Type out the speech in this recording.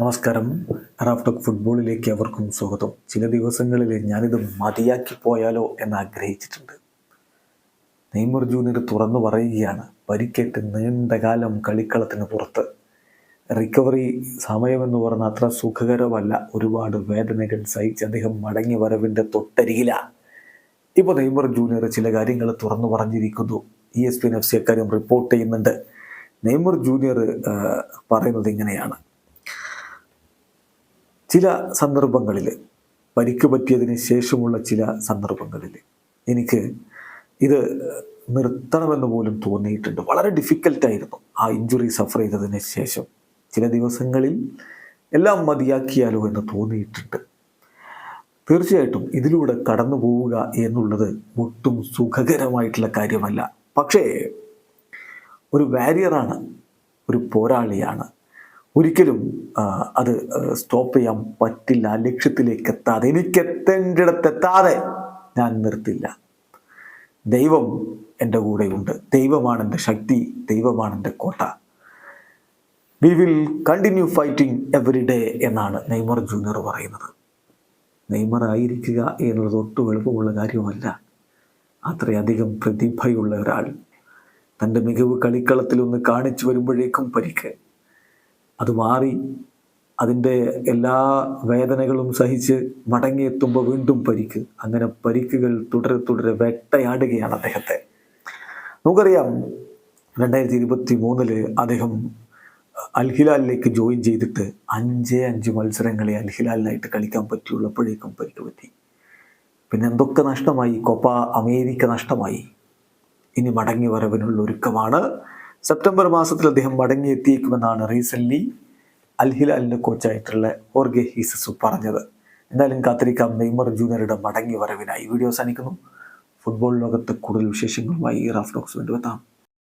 നമസ്കാരം. റാഫ്ടോക്ക് ഫുട്ബോളിലേക്ക് അവർക്കും സ്വാഗതം. ചില ദിവസങ്ങളിൽ ഞാനിത് മതിയാക്കി പോയാലോ എന്ന് ആഗ്രഹിച്ചിട്ടുണ്ട്. നെയ്മർ ജൂനിയർ തുറന്നു പറയുകയാണ് പരിക്കേറ്റ് നീണ്ടകാലം കളിക്കളത്തിന് പുറത്ത്. റിക്കവറി സമയമെന്ന് പറഞ്ഞാൽ അത്ര സുഖകരമല്ല. ഒരുപാട് വേദനകൾ സഹിച്ച് അദ്ദേഹം മടങ്ങി വരവിന്റെ തൊട്ടരികില. ഇപ്പോൾ നെയ്മർ ജൂനിയർ ചില കാര്യങ്ങൾ തുറന്നു പറഞ്ഞിരിക്കുന്നു. E S P N F C അക്കാര്യം റിപ്പോർട്ട് ചെയ്യുന്നുണ്ട്. നെയ്മർ ജൂനിയർ പറയുന്നത് ഇങ്ങനെയാണ്. ചില സന്ദർഭങ്ങളിൽ പരിക്ക് പറ്റിയതിന് ശേഷമുള്ള ചില സന്ദർഭങ്ങളിൽ എനിക്ക് ഇത് നിർത്തണമെന്ന് പോലും തോന്നിയിട്ടുണ്ട്. വളരെ ഡിഫിക്കൽട്ടായിരുന്നു ആ ഇഞ്ചുറി സഫർ ചെയ്തതിന് ശേഷം. ചില ദിവസങ്ങളിൽ എല്ലാം മതിയാക്കിയാലോ എന്ന് തോന്നിയിട്ടുണ്ട്. തീർച്ചയായിട്ടും ഇതിലൂടെ കടന്നു പോവുക എന്നുള്ളത് ഒട്ടും സുഖകരമായിട്ടുള്ള കാര്യമല്ല. പക്ഷേ ഒരു വാരിയറാണ് ഒരു പോരാളിയാണ്. ഒരിക്കലും അത് സ്റ്റോപ്പ് ചെയ്യാൻ പറ്റില്ല ആ ലക്ഷ്യത്തിലേക്ക് എത്താതെ എനിക്ക് എത്തേണ്ടിടത്ത് എത്താതെ ഞാൻ നിർത്തില്ല. ദൈവം എന്റെ കൂടെയുണ്ട്. ദൈവമാണ് എന്റെ ശക്തി. ദൈവമാണ് എന്റെ കോട്ട. We will continue fighting every day എന്നാണ് നെയ്മർ ജൂനിയർ പറയുന്നത്. നെയ്മർ ആയിരിക്കുക എന്നുള്ളത് ഒട്ടും എളുപ്പമുള്ള കാര്യമല്ല. അത്രയധികം പ്രതിഭയുള്ള ഒരാൾ. തന്റെ മികവ് കളിക്കളത്തിലൊന്ന് കാണിച്ചു വരുമ്പോഴേക്കും പരിക്ക് അത് മാറി അതിന്റെ എല്ലാ വേദനകളും സഹിച്ച് മടങ്ങിയെത്തുമ്പോൾ വീണ്ടും പരിക്ക്. അങ്ങനെ പരിക്കുകൾ തുടരെ തുടരെ വെട്ടയാടുകയാണ് അദ്ദേഹത്തെ. നമുക്കറിയാം രണ്ടായിരത്തി ഇരുപത്തി മൂന്നിൽ അദ്ദേഹം അൽഹിലാലിലേക്ക് ജോയിൻ ചെയ്തിട്ട് അഞ്ചേ അഞ്ച് മത്സരങ്ങളെ അൽഹിലാലിനായിട്ട് കളിക്കാൻ പറ്റിയുള്ളപ്പോഴേക്കും പരിക്ക് പറ്റി. പിന്നെ എന്തൊക്കെ നഷ്ടമായി? കൊപ്പ അമേരിക്ക നഷ്ടമായി. ഇനി മടങ്ങി വരവിനുള്ള ഒരുക്കമാണ് സെപ്റ്റംബർ മാസത്തിൽ അദ്ദേഹം മടങ്ങിയെത്തിയേക്കുമെന്നാണ് റീസെന്റ്ലി അൽഹിലാലിന്റെ കോച്ചായിട്ടുള്ള ഓർഗെ ഹീസസു പറഞ്ഞത്. എന്തായാലും കാത്തിരിക്കാം നെയ്മർ ജൂനിയറുടെ മടങ്ങി വരവിനായി വീഡിയോ അവസാനിക്കുന്നു. ഫുട്ബോൾ ലോകത്ത് കൂടുതൽ വിശേഷങ്ങളുമായി റാഫ് ടോക്സ് വേണ്ടി എത്താം.